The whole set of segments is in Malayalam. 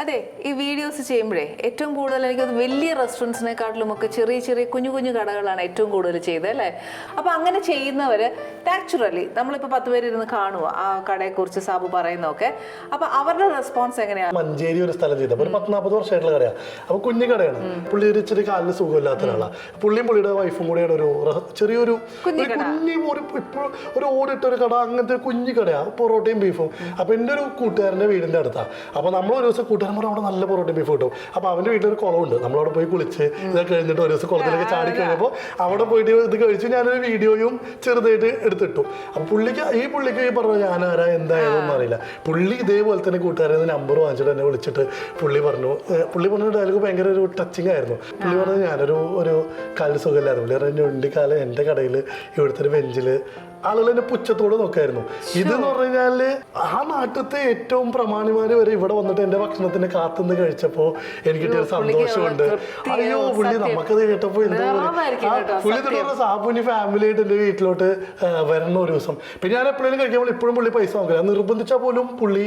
അതെ ഈ വീഡിയോസ് ചെയ്യുമ്പോഴേ ഏറ്റവും കൂടുതൽ എനിക്ക് വലിയ റെസ്റ്റോറന്റ്സിനെക്കാട്ടിലും ഒക്കെ ചെറിയ ചെറിയ കുഞ്ഞു കുഞ്ഞു കടകളാണ് ഏറ്റവും കൂടുതൽ ചെയ്തത് അല്ലേ? അപ്പോൾ അങ്ങനെ ചെയ്യുന്നവർ നാച്ചുറലി നമ്മളിപ്പോൾ പത്ത് പേര് ഇരുന്ന് കാണുക ആ കടയെക്കുറിച്ച് സാബു പറയുന്നതൊക്കെ. അപ്പോൾ അവരുടെ റെസ്പോൺസ് എങ്ങനെയാണ്? മഞ്ചേരി ഒരു സ്ഥലം ചെയ്തപ്പോൾ ഒരു പത്ത് നാൽപ്പത് വർഷമായിട്ടുള്ള കടയാണ് അപ്പോൾ കുഞ്ഞു കടയാണ്. പുള്ളി ഒരു ഇച്ചിരി കാലിന് സുഖമില്ലാത്ത ഒരാളാണ് പുള്ളിയും പുള്ളിയുടെ വൈഫും കൂടെയാണ് ഒരു ചെറിയൊരു കുഞ്ഞു ഒരു ഇപ്പോൾ ഒരു ഓടിട്ട ഒരു കട അങ്ങനത്തെ ഒരു കുഞ്ഞു കടയാണ് പൊറോട്ടയും ബീഫും അപ്പോൾ എന്റെ ഒരു കൂട്ടുകാരന്റെ വീടിന്റെ അടുത്താണ് അപ്പോൾ നമ്മൾ ഒരു ദിവസം പറഞ്ഞു അവിടെ നല്ല പൊറോട്ട ബീഫ് കിട്ടും. അപ്പോൾ അവന്റെ വീട്ടിലൊരു കുളമുണ്ട്. നമ്മളവിടെ പോയി കുളിച്ച് ഇതൊക്കെ കഴിഞ്ഞിട്ട് ഒരു ദിവസം കുളത്തിലേക്ക് ചാടി കഴിഞ്ഞപ്പോൾ അവിടെ പോയിട്ട് ഇത് കഴിച്ചു ഞാനൊരു വീഡിയോയും ചെറുതായിട്ട് എടുത്തിട്ടു. അപ്പോൾ പുള്ളിക്ക് ഈ പുള്ളിക്ക് ഈ പറഞ്ഞു ആരാ എന്തായാലും അറിയില്ല. പുള്ളി ഇതേപോലെ തന്നെ കൂട്ടുകാരെ നമ്പർ വാങ്ങിച്ചിട്ട് എന്നെ വിളിച്ചിട്ട് പുള്ളി പറഞ്ഞു പുള്ളി പറഞ്ഞ ഡയലോഗ് ഭയങ്കര ഒരു ടച്ചിങ് ആയിരുന്നു. പുള്ളി പറഞ്ഞു ഞാനൊരു ഒരു കാലിൽ സുഖമില്ലായിരുന്നു. പുള്ളി പറഞ്ഞു ഞൊണ്ടിക്കാലം എന്റെ കടയിൽ ഇവിടുത്തെ ഒരു ബെഞ്ചിൽ ആളുകൾ എന്നെ പുച്ഛത്തോടെ നോക്കായിരുന്നു. ഇതെന്ന് പറഞ്ഞു കഴിഞ്ഞാൽ ആ നാട്ടിലത്തെ ഏറ്റവും പ്രമാണിമാര് വരെ ഇവിടെ വന്നിട്ട് എന്റെ ഭക്ഷണത്തിന് കാത്തുനിന്ന് കഴിച്ചപ്പോ എനിക്ക് കിട്ടിയൊരു സന്തോഷമുണ്ട് അയ്യോ പുള്ളി. നമുക്കത് കേട്ടപ്പോ എന്താ പുള്ളി. തുടർന്ന് സാബുനി ഫാമിലി ആയിട്ട് എന്റെ വീട്ടിലോട്ട് വരണ ഒരു ദിവസം പിന്നെ ഞാൻ എപ്പോഴും കഴിക്കുമ്പോൾ ഇപ്പോഴും പുള്ളി പൈസ വാങ്ങില്ല നിർബന്ധിച്ചാൽ പോലും പുള്ളി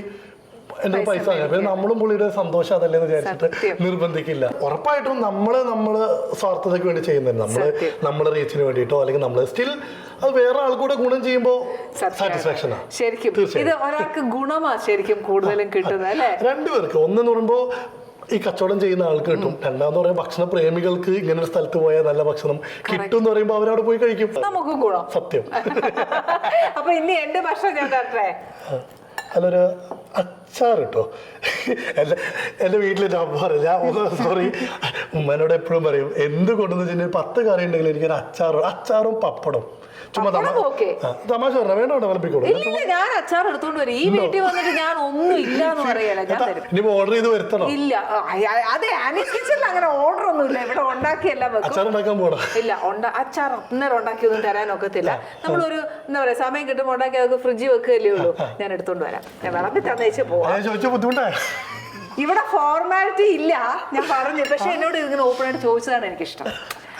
എന്റെ പൈസ പിന്നെ നമ്മളും പുള്ളിയുടെ സന്തോഷം അതല്ലേ എന്ന് വിചാരിച്ചിട്ട് നിർബന്ധിക്കില്ല. ഉറപ്പായിട്ടും നമ്മൾ നമ്മൾ സ്വാർത്ഥതയ്ക്ക് വേണ്ടി ചെയ്യുന്നുണ്ട് നമ്മൾ സത്യം. നമ്മുടെ റീച്ചിന് വേണ്ടിയിട്ടോ അല്ലെങ്കിൽ നമ്മൾ സ്റ്റിൽ അത് വേറെ ആൾക്കൂടെ ഗുണം ചെയ്യുമ്പോൾ സാറ്റിസ്ഫാക്ഷൻ ശരിക്കും. ഇത് ഒരാൾക്ക് ഗുണമാ ശരിക്കും കൂടുതലും കിട്ടുന്നത് അല്ലേ? രണ്ടുപേർക്ക് ഒന്നെന്ന് പറയുമ്പോൾ ഈ കച്ചവടം ചെയ്യുന്ന ആൾക്ക് കിട്ടും. രണ്ടാമെന്ന് പറയുമ്പോൾ ഭക്ഷണ പ്രേമികൾക്ക് ഇങ്ങനെ ഒരു സ്ഥലത്ത് പോയാൽ നല്ല ഭക്ഷണം കിട്ടും എന്ന് പറയുമ്പോൾ അവരവിടെ പോയി കഴിക്കും. നമുക്ക് ഗുണം. സത്യം. അപ്പൊ ഇനി എന്റെ ഭക്ഷണം ഞാൻ തരട്ടെ? അല്ലൊരു അച്ചാർ കേട്ടോ എന്റെ എന്റെ വീട്ടിൽ ഞാൻ ഞാൻ സോറി ഉമ്മനോട് എപ്പോഴും പറയും എന്ത് കൊണ്ടെന്ന് വെച്ചാൽ പത്ത് കറി ഉണ്ടെങ്കിൽ എനിക്കൊരു അച്ചാറും അച്ചാറും പപ്പടം ചുമ്മാ തമാ. പപ്പടം ഓക്കേ. ആ, തമാശ പറഞ്ഞ വേണ്ട വിളമ്പിക്കോളൂ ഇല്ല ഞാൻ അച്ചാർ എടുത്തോണ്ട് വരും. ഈ വീട്ടിൽ വന്നിട്ട് ഞാൻ ഒന്നും ഇല്ല എന്ന് പറയല ഞാൻ തരും. ഇനിയിപ്പോൾ ഓർഡർ ചെയ്ത് വരുത്തണോ? ഇല്ല ആ, അതെ കിച്ചണിൽ അങ്ങനെ ഓർഡർ ഒന്നും ഇല്ല ഇവിടെ ഉണ്ടാക്കിയെല്ലാം വെക്കും. അച്ചാർ ഉണ്ടാക്കാൻ പോടാ ഇല്ല ഉണ്ട അച്ചാർ അന്നേരം ഉണ്ടാക്കിയൊന്നും തരാൻ ഒക്കത്തില്ല നമ്മളൊരു എന്താ പറയാ സമയം കിട്ടുമ്പോൾ ഉണ്ടാക്കി അതൊക്കെ ഫ്രിഡ്ജിൽ വെക്കുകയല്ലേ ഉള്ളൂ. ഞാൻ എടുത്തോണ്ട് വരാം. ഞാൻ വിളമ്പി തന്നേച്ച് പോവാം. ഞാൻ ചോദിച്ച ബുദ്ധിമുട്ടായി ഇവിടെ ഫോർമാലിറ്റി ഇല്ല ഞാൻ പറഞ്ഞു. പക്ഷെ എന്നോട് ഇങ്ങനെ ഓപ്പൺ ആയിട്ട് ചോദിച്ചതാണ് എനിക്കിഷ്ടം.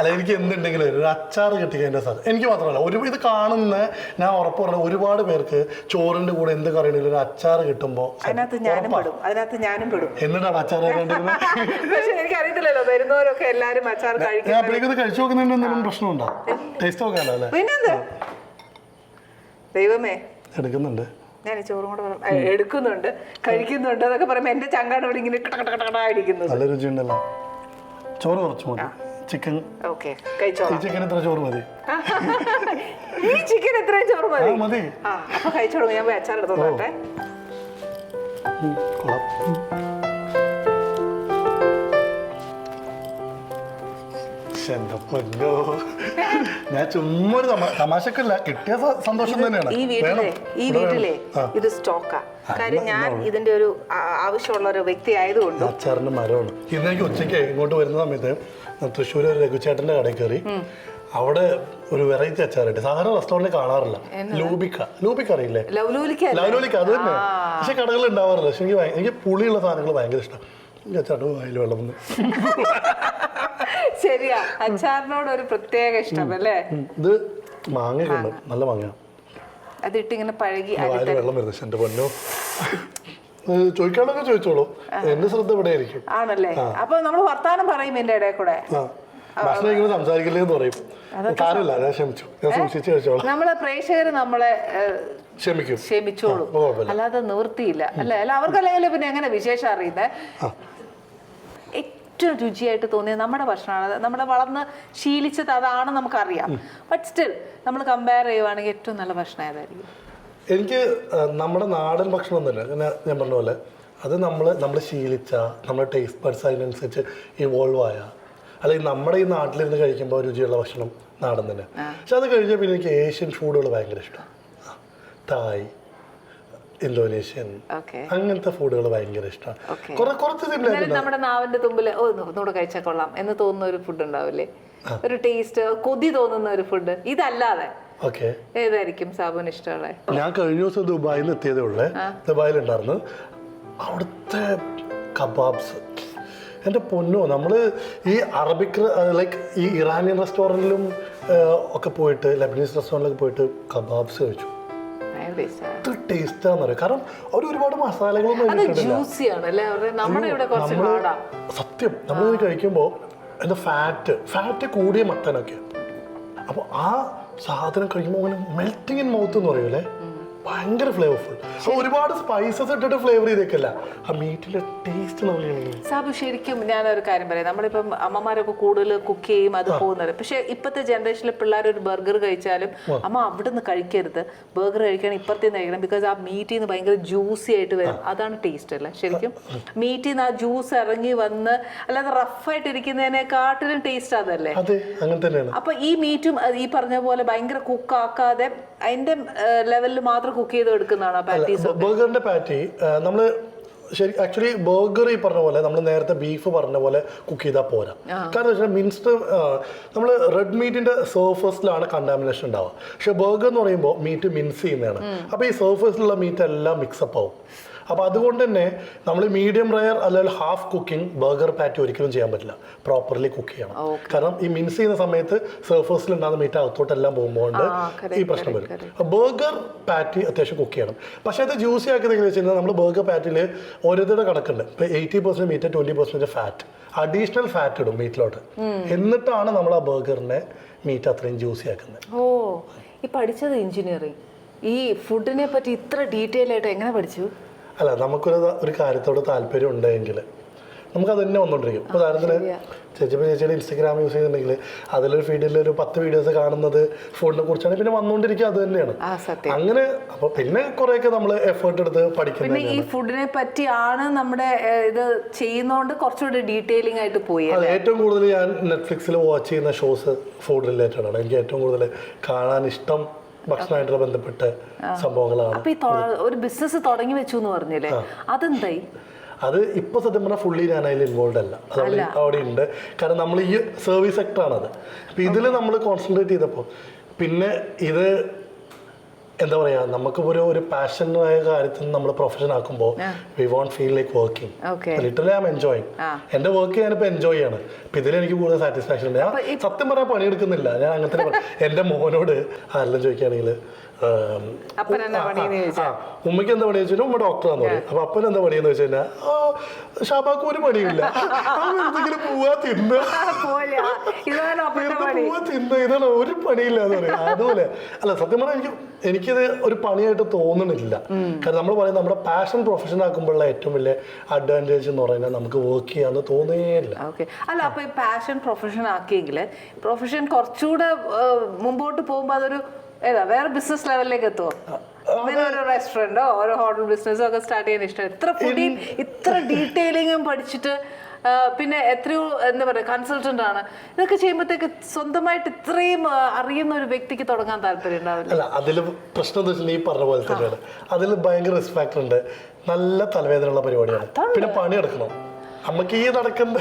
അല്ല എനിക്ക് എന്തുണ്ടെങ്കിലും ഒരു അച്ചാർ കിട്ടിക്കഴിഞ്ഞാൽ സാർ എനിക്ക് മാത്രമല്ല ഒരു ഇത് കാണുന്ന ഞാൻ ഉറപ്പ് പറഞ്ഞ ഒരുപാട് പേർക്ക് ചോറിന്റെ കൂടെ എന്ത് കറിയുണ്ടെങ്കിലും ഒരു അച്ചാർ കിട്ടുമ്പോൾ അതിനകത്ത് ഞാനും പെടും അതിനകത്ത് ഞാനും പെടും. എന്നിട്ടാണ് അച്ചാർ പക്ഷെ എനിക്ക് അറിയത്തില്ലല്ലോ വരുന്നവരൊക്കെ എല്ലാരും അച്ചാർ കഴിക്കും അപ്പോഴേക്കും കഴിച്ചു നോക്കുന്നതിന് എന്തെങ്കിലും പ്രശ്നമുണ്ടോ? ടേസ്റ്റ് നോക്കാനോ അല്ലേ? പിന്നെന്ത്? ദൈവമേ. എടുക്കുന്നുണ്ട്. ഞാൻ ചോറും കൂടെ എടുക്കുന്നുണ്ട് കഴിക്കുന്നുണ്ട് എന്നൊക്കെ പറയുമ്പോ എന്റെ ചങ്കാണ് ഇവിടെ ഇങ്ങനെ കട കട നല്ല രുചിയുണ്ടല്ലോ. ചോറ് കുറച്ച് മതി. ചിക്കൻ. ഓക്കെ ഈ ചിക്കൻ എത്ര ചോറ് മതി. ഈ ചിക്കൻ എത്രയും ചോറ് മതി. മതി. ആ അപ്പൊ കഴിച്ചോളൂ. ഞാൻ പോയി അച്ചാർ എടുത്തോട്ടെ കൊള്ളാം. പൊന്നോ ഞാൻ ചുമ്മാ ഒരു തമാ- തമാശക്കല്ല കിട്ടിയ സന്തോഷം തന്നെയാണ്. ഈ വീട്ടിലെ ഈ വീട്ടിലെ ഇത് സ്റ്റോക്കാ. കാര്യം ഞാൻ ഇതിന്റെ ഒരു ആവശ്യമുള്ള ഒരു വ്യക്തി ആയതുകൊണ്ട് അച്ചാറിന്റെ മരമാണ്. ഇന്ന് എനിക്ക് ഉച്ചയ്ക്ക് ഇങ്ങോട്ട് വരുന്ന സമയത്ത് തൃശ്ശൂർ ഒരു രഘുചേട്ടന്റെ കടയിൽ കയറി. അവിടെ ഒരു വെറൈറ്റി അച്ചാറുണ്ട് സാധാരണ റെസ്റ്റോറന്റിൽ കാണാറില്ല. ലൂബിക്ക. ലൂബിക്ക അറിയില്ലേ? ലവ്ലൂലിക്ക അത് തന്നെ. പക്ഷെ കടകളിൽ ഉണ്ടാവാറില്ല. പക്ഷെ എനിക്ക് എനിക്ക് പുളിയുള്ള സാധനങ്ങൾ ഭയങ്കര ഇഷ്ടം. ഈ അച്ചാറ് അതിൽ വെള്ളം ശരിയാ. അച്ചാറിനോട് ഒരു പ്രത്യേക ഇഷ്ടം അല്ലേ? ഇത് മാങ്ങ നല്ല മാങ്ങ. അതിട്ട് ഇങ്ങനെ പഴകി വെള്ളം വരുന്നത് എന്റെ പൊന്നോ. ചോദിക്കാനൊക്കെ ചോദിച്ചോളൂ. എന്റെ ശ്രദ്ധ ഇവിടെ ആയിരിക്കും. ആണല്ലേ? അപ്പൊ നമ്മൾ വർത്താനം പറയും എന്റെ ഇടയിൽ കൂടെ. ഭക്ഷണം ഇങ്ങനെ സംസാരിക്കില്ലേ എന്ന് പറയും. സാരമില്ല ഞാൻ ക്ഷമിച്ചു. ഞാൻ സൂക്ഷിച്ചു കഴിച്ചോളാം. നമ്മളെ പ്രേക്ഷകര് നമ്മളെ ക്ഷമിക്കും. ക്ഷമിച്ചോളൂ. അല്ലാതെ നിവൃത്തിയില്ല അല്ലെ? അല്ല അവർക്കല്ലെങ്കിൽ പിന്നെ എങ്ങനെ വിശേഷം അറിയുന്നത് ഏറ്റവും രുചിയായിട്ട് തോന്നിയത് നമ്മുടെ ഭക്ഷണമാണ്. നമ്മുടെ വളർന്ന് ശീലിച്ചത് അതാണ് നമുക്കറിയാം. ബട്ട് സ്റ്റിൽ നമ്മൾ കമ്പയർ ചെയ്യുവാണെങ്കിൽ ഏറ്റവും നല്ല ഭക്ഷണം ഏതായിരിക്കും? എനിക്ക് നമ്മുടെ നാടൻ ഭക്ഷണം തന്നെ അങ്ങനെ ഞാൻ പറഞ്ഞ പോലെ അത് നമ്മൾ നമ്മൾ ശീലിച്ച നമ്മുടെ ടേസ്റ്റ് ബഡ്സ് അതിനനുസരിച്ച് ഇവോൾവ് ആയ അല്ലെങ്കിൽ നമ്മുടെ ഈ നാട്ടിലിരുന്ന് കഴിക്കുമ്പോൾ രുചിയുള്ള ഭക്ഷണം നാടൻ തന്നെ. പക്ഷെ അത് കഴിഞ്ഞാൽ പിന്നെ എനിക്ക് ഏഷ്യൻ ഫുഡുകൾ ഭയങ്കര ഇഷ്ടമാണ് തായ് ഇന്തോനേഷ്യൻ. അങ്ങനത്തെ ഫുഡുകൾ ഭയങ്കര ഇഷ്ടമാണ്. കുറെ കുറച്ച് നമ്മുടെ നാവിന്റെ തുമ്പിൽ ഓ ഒന്നുകൂടെ കഴിച്ചാൽ കൊള്ളാം എന്ന് തോന്നുന്ന ഒരു ഫുഡ് ഉണ്ടാവില്ലേ? ഒരു ടേസ്റ്റ് കൊതി തോന്നുന്ന ഒരു ഫുഡ് ഇതല്ലാതെ. ഏതായിരിക്കും സാബുന് ഞാൻ കഴിഞ്ഞ ദിവസം ദുബായിൽ നിന്ന് എത്തിയതേ ഉള്ളേ. ദുബായിൽ ഉണ്ടായിരുന്നു അവിടുത്തെ കബാബ്സ്. എന്റെ പൊന്നോ നമ്മൾ ഈ അറബിക് ലൈക്ക് ഈ ഇറാനിയൻ റെസ്റ്റോറന്റിലും ഒക്കെ പോയിട്ട് ലബനീസ് റെസ്റ്റോറന്റിലൊക്കെ പോയിട്ട് കബാബ്സ് കഴിച്ചു. ടേസ്റ്റ് ഇത് ടേസ്റ്റാന്ന് പറയും കാരണം അവർ ഒരുപാട് മസാലകളൊന്നും അല്ലേ? നമ്മുടെ ഇവിടെ കുറച്ച് പാടാ സത്യം. നമ്മൾ കഴിക്കുമ്പോൾ എന്താ ഫാറ്റ് ഫാറ്റ് കൂടിയ മത്തനൊക്കെ അപ്പോൾ ആ സാധനം കഴിക്കുമ്പോൾ അങ്ങനെ മെൽറ്റിംഗ് ഇൻ മൗത്ത് എന്ന് പറയൂലേ? ഭയങ്കര ഫ്ലേവർഫുൾ ഒരുപാട് സ്പൈസസ് ഇട്ടിട്ട് ഫ്ലേവർ ചെയ്തേക്കല്ല. ആ മീറ്റിലെ ടേസ്റ്റ് നമ്മൾ സാബു ശരിക്കും ഞാനൊരു കാര്യം പറയാം. നമ്മളിപ്പം അമ്മമാരൊക്കെ കൂടുതൽ കുക്ക് ചെയ്യും അത് പോകുന്നത് പക്ഷെ ഇപ്പോഴത്തെ ജനറേഷനിലെ പിള്ളേർ ഒരു ബർഗർ കഴിച്ചാലും അമ്മ അവിടുന്ന് കഴിക്കരുത്. ബർഗർ കഴിക്കണം ഇപ്പുറത്തെ കഴിക്കണം. ബിക്കോസ് ആ മീറ്റിൽ നിന്ന് ഭയങ്കര ജ്യൂസി ആയിട്ട് വരും. അതാണ് ടേസ്റ്റ് അല്ലേ? ശരിക്കും? മീറ്റിൽ നിന്ന് ആ ജ്യൂസ് ഇറങ്ങി വന്ന് അല്ലാതെ റഫായിട്ട് ഇരിക്കുന്നതിനെക്കാട്ടിലും ടേസ്റ്റ് അതല്ലേ? അപ്പൊ ഈ മീറ്റും ഈ പറഞ്ഞ പോലെ ഭയങ്കര കുക്ക് ആക്കാതെ അതിന്റെ ലെവലിൽ മാത്രം കുക്ക് ചെയ്ത് എടുക്കുന്നതാണ് പാറ്റീസ് ബർഗറിന്റെ പാറ്റി നമ്മൾ ശരി ആക്ച്വലി ബർഗർ ഈ പറഞ്ഞ പോലെ നമ്മൾ നേരത്തെ ബീഫ് പറഞ്ഞ പോലെ കുക്ക് ചെയ്താൽ പോരാ. കാരണം വെച്ചാൽ മിൻസ്റ്റർ നമ്മൾ റെഡ് മീറ്റിന്റെ സർഫസിലാണ് കണ്ടാമിനേഷൻ ഉണ്ടാവുക. പക്ഷെ ബർഗർ എന്ന് പറയുമ്പോൾ മീറ്റ് മിൻസ് ചെയ്യുന്നതാണ്. അപ്പോൾ ഈ സർഫസിലുള്ള മീറ്റ് എല്ലാം മിക്സപ്പ് ആവും. അപ്പോൾ അതുകൊണ്ട് തന്നെ നമ്മൾ മീഡിയം റയർ അല്ലെങ്കിൽ ഹാഫ് കുക്കിംഗ് ബർഗർ പാറ്റി ഒരിക്കലും ചെയ്യാൻ പറ്റില്ല. പ്രോപ്പർലി കുക്ക് ചെയ്യണം. കാരണം ഈ മിൻസ് ചെയ്യുന്ന സമയത്ത് സർഫസിൽ ഉണ്ടാകുന്ന മീറ്റ് അകത്തോട്ടെല്ലാം പോകുമ്പോൾ ഈ പ്രശ്നം വരും. ബർഗർ പാറ്റി അത്യാവശ്യം കുക്ക് ചെയ്യണം. പക്ഷേ അത് ജ്യൂസി ആക്കുന്നത് വെച്ച് കഴിഞ്ഞാൽ നമ്മൾ ബർഗർ പാറ്റിൽ ഓരോരുത്തരുടെ കണക്കുണ്ട്. ഇപ്പോൾ eighty percent meat twenty percent fat additional fat ഇടും മീറ്റിലോട്ട് എന്നിട്ടാണ് നമ്മൾ ആ ബർഗറിനെ മീറ്റ് അത്രയും ജ്യൂസി ആക്കുന്നത്. ഓ ഈ പഠിച്ചത് എഞ്ചിനീയറിംഗ് ഈ ഫുഡിനെ പറ്റി ഇത്ര ഡീറ്റെയിൽ ആയിട്ട് എങ്ങനെ പഠിച്ചു? അല്ല നമുക്കൊരു ഒരു കാര്യത്തോട് താല്പര്യം ഉണ്ടെങ്കിൽ നമുക്ക് അത് തന്നെ വന്നുകൊണ്ടിരിക്കും ഉദാഹരണത്തിന് ചേച്ചി ഇപ്പോൾ ചേച്ചിയുടെ ഇൻസ്റ്റഗ്രാം യൂസ് ചെയ്യുന്നുണ്ടെങ്കിൽ അതിലൊരു ഫീഡിൽ ഒരു പത്ത് വീഡിയോസ് കാണുന്നത് ഫോണിനെ കുറിച്ചാണ് പിന്നെ വന്നുകൊണ്ടിരിക്കുക അത് തന്നെയാണ്. അങ്ങനെ അപ്പൊ പിന്നെ കുറെയൊക്കെ നമ്മൾ എഫേർട്ട് എടുത്ത് പഠിക്കുന്നത് പിന്നെ ഈ ഫുഡിനെ പറ്റിയാണ് നമ്മുടെ ഇത് ചെയ്യുന്നതുകൊണ്ട് കുറച്ചുകൂടി ഡീറ്റെയിലിംഗ് ആയിട്ട് പോയി അതെ ഏറ്റവും കൂടുതൽ ഞാൻ നെറ്റ്ഫ്ലിക്സിൽ വാച്ച് ചെയ്യുന്ന ഷോസ് ഫുഡ് റിലേറ്റഡ് ആണ്. എനിക്ക് ഏറ്റവും കൂടുതൽ കാണാൻ ഇഷ്ടം ഭക്ഷണമായിട്ടുള്ള ബന്ധപ്പെട്ട സംഭവങ്ങളാണ്. അപ്പൊ ഈ തൊ- ഒരു ബിസിനസ് തുടങ്ങി വെച്ചു എന്ന് പറഞ്ഞില്ലേ അതെന്തായി? അത് ഇപ്പൊ സത്യം പറഞ്ഞാൽ ഫുള്ളി ഞാൻ അതിൽ ഇൻവോൾവ് അല്ല. അത് അവിടെ ഉണ്ട്. കാരണം നമ്മൾ ഈ സർവീസ് സെക്ടറാണ് അത് അപ്പൊ ഇതിൽ നമ്മൾ കോൺസെൻട്രേറ്റ് ചെയ്തപ്പോൾ പിന്നെ ഇത് എന്താ പറയാ നമുക്ക് ഒരു ഒരു പാഷനായ കാര്യത്തിൽ നമ്മൾ പ്രൊഫഷൻ ആക്കുമ്പോൾ we won't feel like working literally I'm enjoying എന്റെ വർക്ക് ഞാനിപ്പോ എൻജോയ് ചെയ്യാണ്. അപ്പൊ ഇതിൽ എനിക്ക് കൂടുതൽ സാറ്റിസ്ഫാക്ഷൻ ഉണ്ട്. ഞാൻ സത്യം പറയാൻ പണിയെടുക്കുന്നില്ല. ഞാൻ അങ്ങനത്തെ തന്നെ. എന്റെ മോനോട് ആരെല്ലാം ചോദിക്കുകയാണെങ്കിൽ ഉമ്മയ്ക്ക് എന്താ പണിയെന്ന് വെച്ചാൽ ഉമ്മ ഡോക്ടറാന്ന് പറയും. അപ്പൊ അപ്പൻ എന്താ പണിയെന്ന് വെച്ച് കഴിഞ്ഞാൽ ഷാബാക്ക് ഒരു പണിയില്ല എന്തെങ്കിലും പോവാ തിന്ന. പോവാ തിന്ന ഇതാണ് ഒരു പണിയില്ല എന്ന് പറയും. അതുപോലെ അല്ല സത്യം പറഞ്ഞാൽ എനിക്ക് എനിക്കിത് ഒരു പണിയായിട്ട് തോന്നണില്ല. കാരണം നമ്മൾ പറയുന്നത് നമ്മുടെ പാഷൻ പ്രൊഫഷൻ ആക്കുമ്പോഴുള്ള ഏറ്റവും വലിയ അഡ്വാന്റേജ് എന്ന് പറയുന്നത് നമുക്ക് വർക്ക് ചെയ്യാന്ന് തോന്നുകയില്ല അല്ല അപ്പൊ ഈ പാഷൻ പ്രൊഫഷൻ ആക്കിയെങ്കിൽ പ്രൊഫഷൻ കുറച്ചുകൂടെ മുമ്പോട്ട് പോകുമ്പോൾ അതൊരു ഏതാ വേറെ ബിസിനസ് ലെവലിലേക്ക് എത്തുമോ അങ്ങനെ ഓരോ റെസ്റ്റോറന്റോ ഓരോ ഹോട്ടൽ ബിസിനസ്സോ ഒക്കെ സ്റ്റാർട്ട് ചെയ്യാൻ ഇഷ്ടം. ഇത്ര ഫുഡിയും ഇത്ര ഡീറ്റെയിലിങ്ങും പഠിച്ചിട്ട് പിന്നെ എത്രയോ എന്താ പറയുക കൺസൾട്ടന്റ് ആണ്. ഇതൊക്കെ ചെയ്യുമ്പോഴത്തേക്ക് സ്വന്തമായിട്ട് ഇത്രയും അറിയുന്ന ഒരു വ്യക്തിക്ക് തുടങ്ങാൻ താല്പര്യം ഉണ്ടാവില്ല. അല്ല അതിൽ പ്രശ്നം എന്താ വെച്ചാൽ ഈ പറഞ്ഞ പോലെ തന്നെയാണ്. അതിൽ ഭയങ്കര റിസ്ക് ഫാക്ടർ ഉണ്ട്. നല്ല തലവേദനയുള്ള പരിപാടിയാണ്. പിന്നെ പണി എടുക്കണം നമുക്ക് ഈ നടക്കുന്ന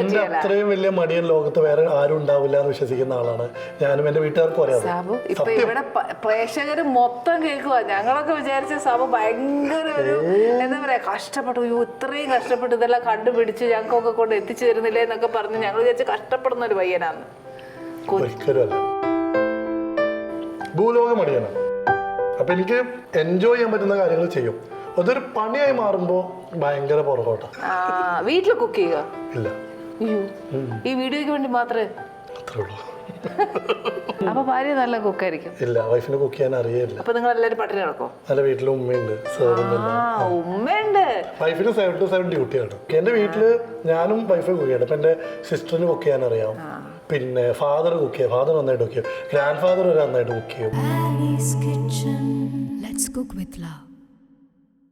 എന്റെ അത്രയും വലിയ മടിയൻ ലോകത്ത് വേറെ ആരും ഉണ്ടാവില്ല എന്ന് വിശ്വസിക്കുന്ന ആളാണ്. ഞാനും എന്റെ വീട്ടുകാർക്കും അറിയാം ഇപ്പൊ ഇവിടെ പ്രേക്ഷകർ പ്രേക്ഷകര് മൊത്തം കേൾക്കുക ഞങ്ങളൊക്കെ വിചാരിച്ച സാബു ഭയങ്കര ഒരു എന്താ പറയാ കഷ്ടപ്പെട്ടു. അയ്യോ ഇത്രയും കഷ്ടപ്പെട്ടു ഇതെല്ലാം കണ്ടുപിടിച്ച് ഞങ്ങൾക്കൊക്കെ കൊണ്ട് എത്തിച്ചു തരുന്നില്ലേ എന്നൊക്കെ പറഞ്ഞ് ഞങ്ങൾ വിചാരിച്ച് കഷ്ടപ്പെടുന്ന ഒരു പയ്യനാണ് ഒരിക്കലും ഭൂലോക മടിയനാണ്. അപ്പൊ എനിക്ക് എൻജോയ് ചെയ്യാൻ പറ്റുന്ന കാര്യങ്ങൾ ചെയ്യും. അതൊരു പണിയായി മാറുമ്പോ ഭയങ്കര പുറകോട്ട. ആ വീട്ടിൽ കുക്ക് ചെയ്യുക? ഇല്ല. ഈ വീഡിയോയ്ക്ക് വേണ്ടി മാത്രമേ അത്രേ ഉള്ളൂ. അപ്പൊ ഭാര്യ നല്ല കുക്കായിരിക്കും ഇല്ല വൈഫിന് കുക്ക് ചെയ്യാൻ അറിയില്ല അപ്പൊ നിങ്ങൾ എല്ലാരും പട്ടിണി നടക്കോ നല്ല വീട്ടിൽ ഉമ്മയുണ്ട് ഉമ്മയുണ്ട്. വൈഫിന് സെവൻ ടു സെവൻ ഡ്യൂട്ടിയാണ് എന്റെ വീട്ടിൽ ഞാനും വൈഫ് കുക്ക് ചെയ്യണം അപ്പൊ എന്റെ സിസ്റ്ററിന് കുക്ക് ചെയ്യാൻ അറിയാം. പിന്നെ ഫാദർ കുക്ക് ചെയ്യും. ഫാദർ നന്നായിട്ട് കുക്ക് ചെയ്യും. ഗ്രാൻഡ് ഫാദർ ഒരു നന്നായിട്ട് കുക്ക് ചെയ്യും.